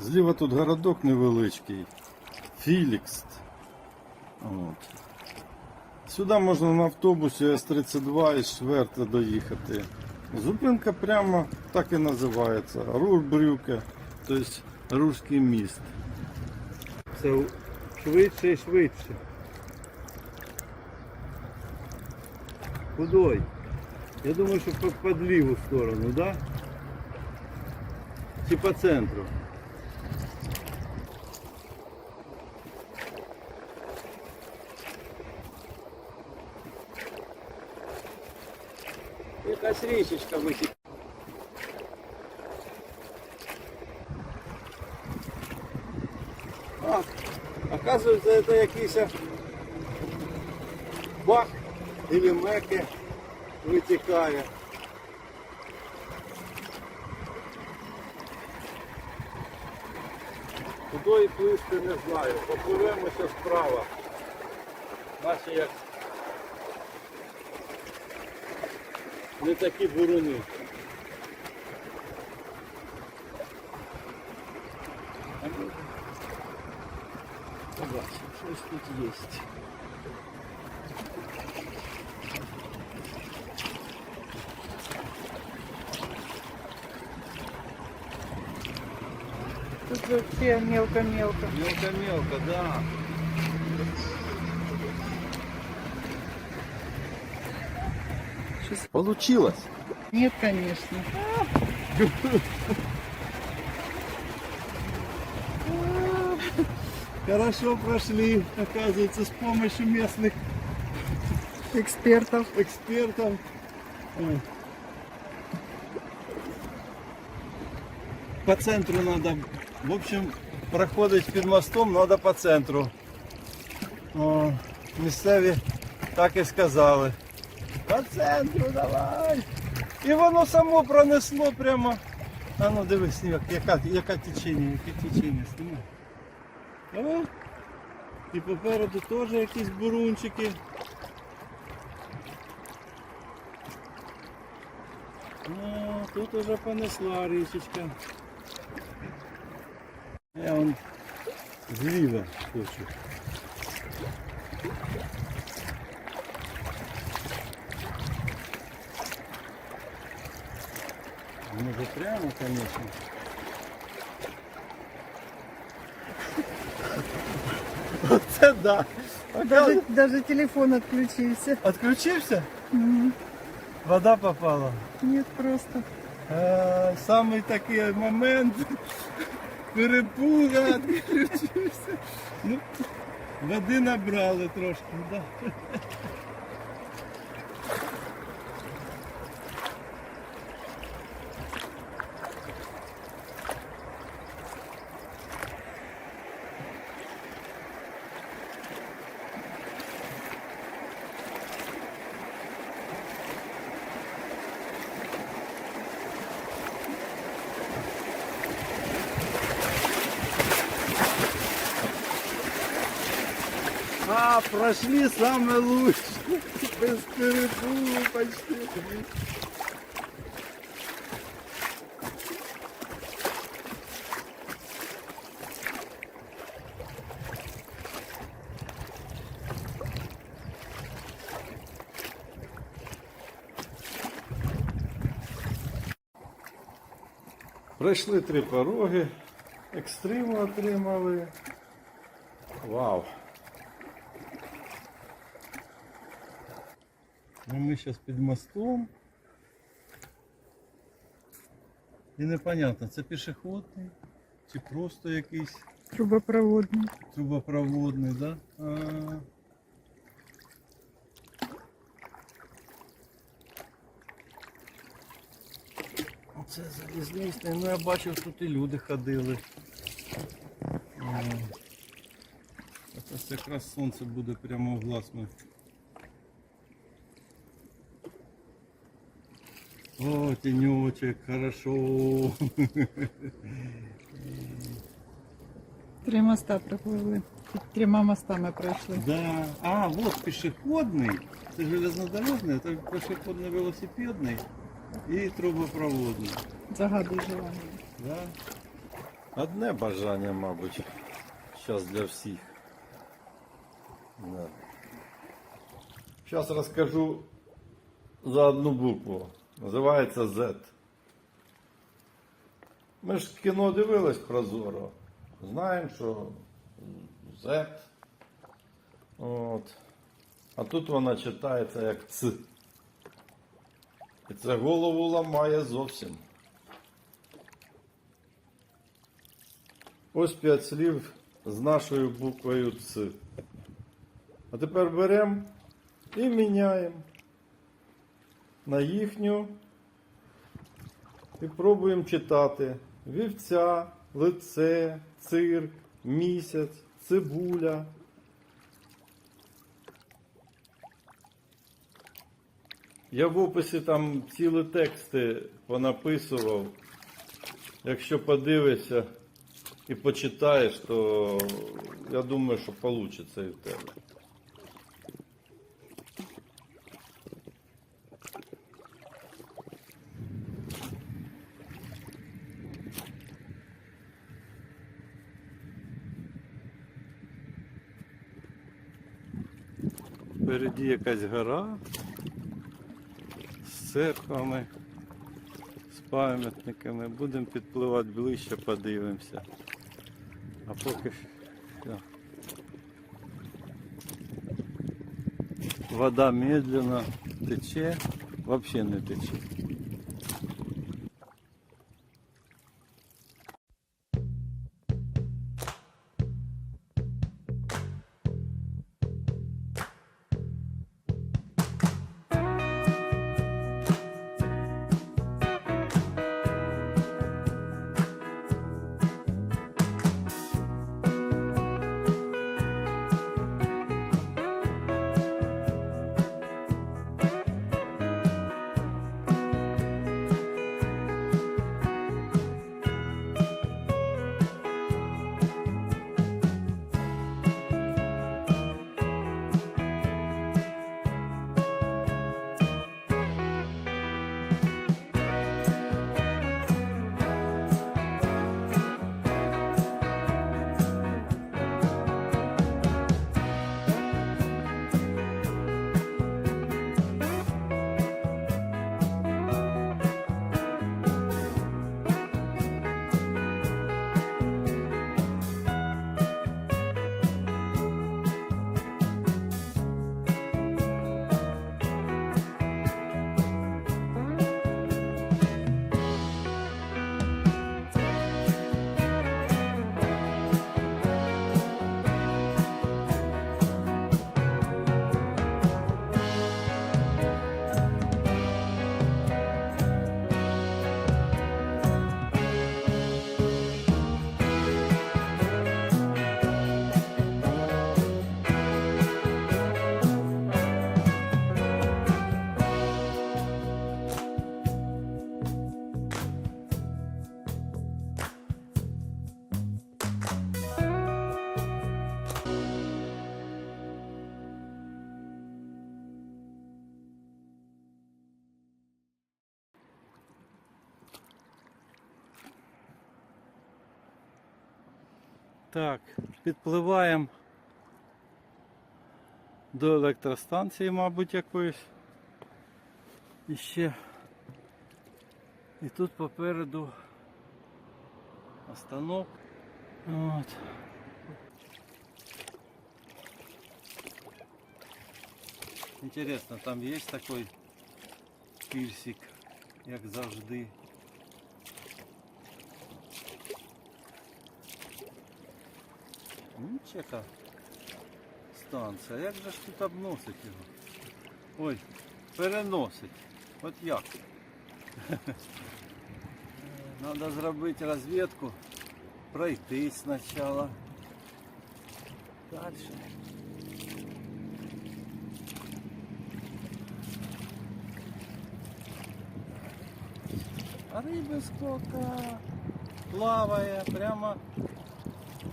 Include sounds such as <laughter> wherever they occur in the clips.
Зліва тут городок невеличкий. Філікст. От. Сюди можна на автобусі С-32 із Шверта доїхати. Зупинка прямо так і називається. Рурбрюке, тобто Рурський міст. Це швидше і швидше. Кудой? Я думаю, що під ліву сторону, да? Чи по центру? Якась річечка витікає. А, оказывается, это якийсь бак или меки витікає. Куди і плисти не знаю. Попливемося справа. Наші як не такі буруни. Побачимо, щось тут є. Тут вообще мелко-мелко. Мелко-мелко, да. Получилось. Нет, конечно. Хорошо прошли, оказывается, с помощью местных Экспертов. экспертов. Ой. По центру надо, в общем, проходить під мостом надо по центру. О, місцеві так і сказали. По центру давай. І воно само пронесло прямо. А ну дивись, сніг, яка, яка течення, яке течення, знімай. О, і попереду теж якісь бурунчики. Ну, тут уже понесла річечка. Я вон зліва хочу. Може прямо, конечно. Оце да. Даже, даже телефон отключился. Отключився? Мгм. Вода попала. Нет, просто. Е, Самий такий момент <laughs> перепуга відключився. Ну, води набрали трошки, да. А, прошли самое лучшее. <laughs> Без перепугу почти. Пройшли три пороги, екстриму отримали. Вау! Ну, ми зараз під мостом. І непонятно, це пішохідний чи просто якийсь Трубопроводный. трубопроводний, да? А, Оце залізничний, ну я бачив, тут і люди ходили. А, Це якраз сонце буде прямо в глаз. О, тенечек, хорошо. Три моста проплыли. Тут Трьома мостами пройшли. Да. А, вот пешеходный. Это железнодорожный, это пешеходно-велосипедный и трубопроводный. Загадуй желання. Да? Одне бажання, мабуть, зараз для всіх. Да. Зараз розкажу за одну букву. Називається Z. Ми ж кіно дивились прозоро. Знаємо, що Z. От. А тут вона читається як Ц. І це голову ламає зовсім. Ось п'ять слів з нашою буквою Ц. А тепер беремо і міняємо на їхню і пробуємо читати вівця, лице, цирк, місяць, цибуля. Я в описі там цілі тексти понаписував. Якщо подивишся і почитаєш, то я думаю, що вийде і в тебе. Впереді якась гора з церквами, з пам'ятниками. Будемо підпливати ближче, подивимося. А поки що. Вода медленно тече, взагалі не тече. Так, підпливаємо до електростанції, мабуть, якоїсь. І ще. І тут попереду останок. От. Интересно, там є такий пірсик, як завжди. Нічека станція. Як же ж тут обносить його? Ой, переносить. От як? <laughs> Надо зробити розвідку, пройти спочатку. Дальше. А риби сколько плаває прямо.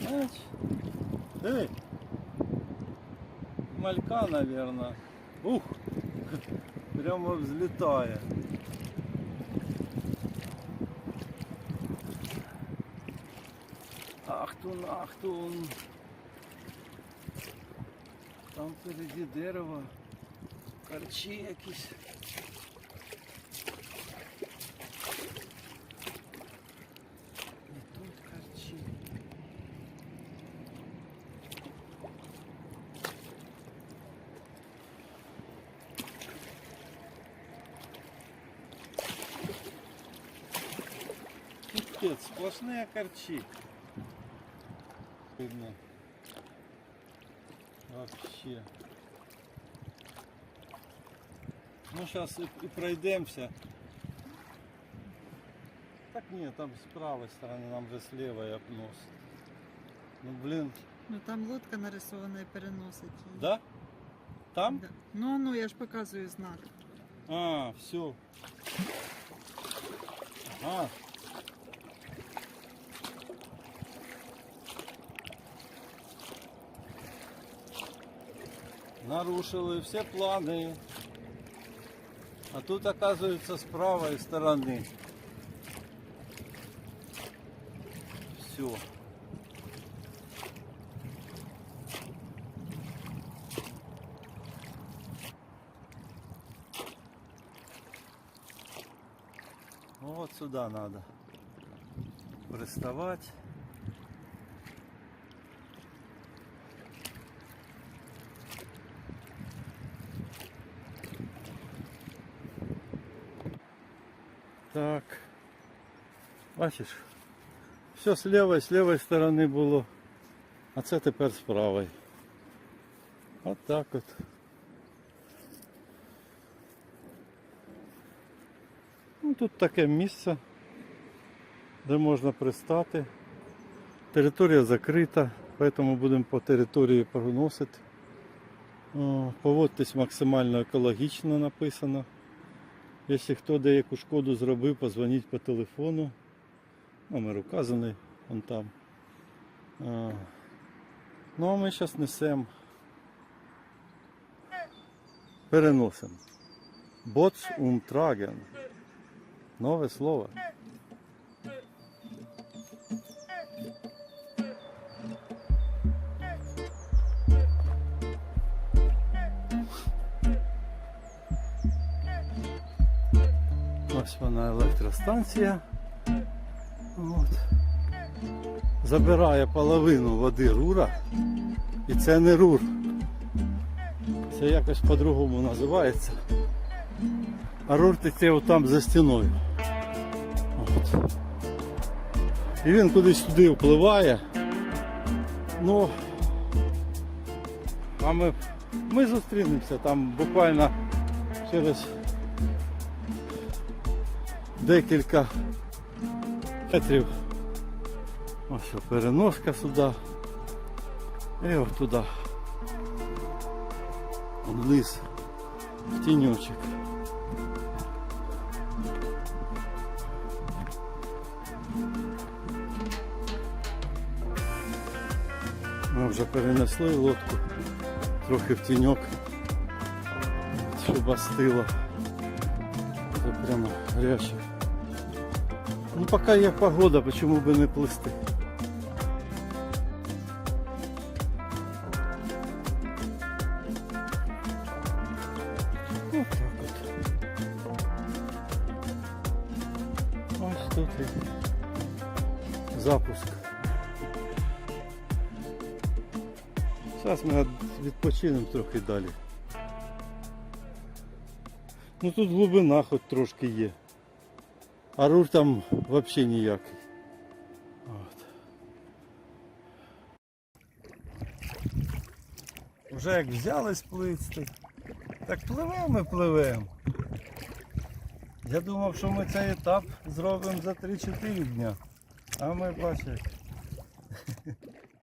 Знаєш? Диви. Малька, наверное. Ух! Прямо взлетає. Ахтун, ахтун. Там впереді дерево. Карчі якісь. Пипец, сплошные корчи. Видно. Вообще. Ну сейчас и, и пройдемся. Так нет, там с правой стороны, нам же слева и обнос. Ну блин, Ну там лодка нарисована і переносить її. да? Там? Да. Ну, ну, я ж показую знак. А, все. А. Нарушили все планы. А тут, оказывается, с правой стороны. Все. Вот сюда надо приставать. Бачиш, все з лівої, з лівої сторони було, а це тепер з правої. От так от. Ну, тут таке місце, де можна пристати. Територія закрита, тому будемо по території проносити. Поводьтесь максимально екологічно написано. Якщо хто деяку шкоду зробив, позвоніть по телефону. Номер указаний вон там. Ну а ми зараз несемо. Переносимо. Боц умтраген. Нове слово. Ось вона електростанція. Забирає половину води рура. І це не рур. Це якось по-другому називається. А рур тече там за стіною. От. І він кудись туди впливає. Ну, а ми, ми зустрінемося там буквально через декілька метрів. Ось переноска сюди. І от туди. Вниз. В тіньочок. Ми вже перенесли лодку трохи в тіньок, щоб остило. Це прямо гаряче. Ну пока є погода, почему бы не плисти? Відпочинемо трохи далі. Ну тут глибина хоч трошки є. А рур там взагалі ніякий. От. Вже як взялись плисти, так пливемо і пливемо. Я думав, що ми цей етап зробимо за 3-4 дня. А ми бачимо.